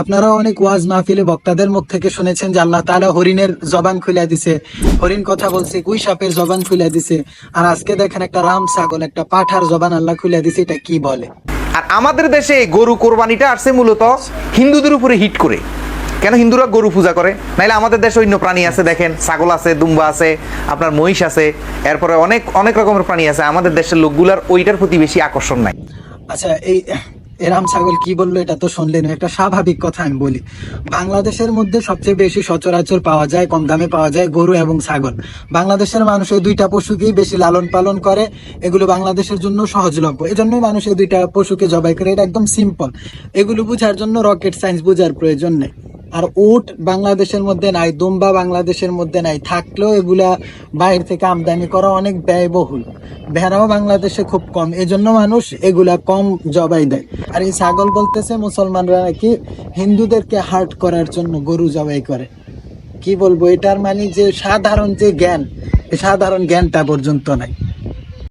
আপনারা অনেক ওয়াজ মাহফিলে বক্তাদের মুখ থেকে শুনেছেন যে আল্লাহ তাআলা হরিণের জবান খুলে দিছে। হরিণ কথা বলছে কুই সাপের জবান খুলে দিছে। আর আজকে দেখেন একটা রাম ছাগল একটা পাঠার জবান আল্লাহ খুলে দিছে এটা কি বলে? আর আমাদের দেশে গরু কোরবানিটা আসছে মূলত হিন্দুদের উপরে হিট করে। কেন হিন্দুরা গরু পূজা করে? নাইলে আমাদের দেশে অন্য প্রাণী আছে দেখেন ছাগল আছে দুম্বা আছে আপনার মহিষ আছে এরপরে অনেক অনেক রকমের প্রাণী আছে। আমাদের দেশের লোকগুলার ওইটার প্রতি বেশি আকর্ষণ নাই। আচ্ছা এই এ রাম ছাগল কি বলল এটা তো শুনলেন একটা স্বাভাবিক কথা আমি বলি। বাংলাদেশের মধ্যে সবচেয়ে বেশি সচরাচর পাওয়া যায়, কম দামে পাওয়া যায় গরু এবং ছাগল। বাংলাদেশের মানুষ এই দুইটা পশুকেই বেশি লালন পালন করে, এগুলো বাংলাদেশের জন্য সহজলভ্য। এই জন্যই মানুষ এই দুইটা পশুকে জবাই করে, এটা একদম সিম্পল এগুলো বোঝার জন্য রকেট সায়েন্স বোঝার প্রয়োজন নেই। আর উট বাংলাদেশের মধ্যে নাই, দুম্বা বাংলাদেশের মধ্যে নাই। থাকলেও এগুলা বাইরে থেকে আমদানি করা অনেক ব্যয়বহুল। ভেড়াও বাংলাদেশে খুব কম। এজন্য মানুষ এগুলা কম জবাই দেয়। আর এই ছাগল বলতেছে মুসলমানরা নাকি হিন্দুদেরকে হার্ট করার জন্য গরু জবাই করে। কি বলব? এটার মানে যে সাধারণ যে জ্ঞান সাধারণ জ্ঞানটা পর্যন্ত নাই।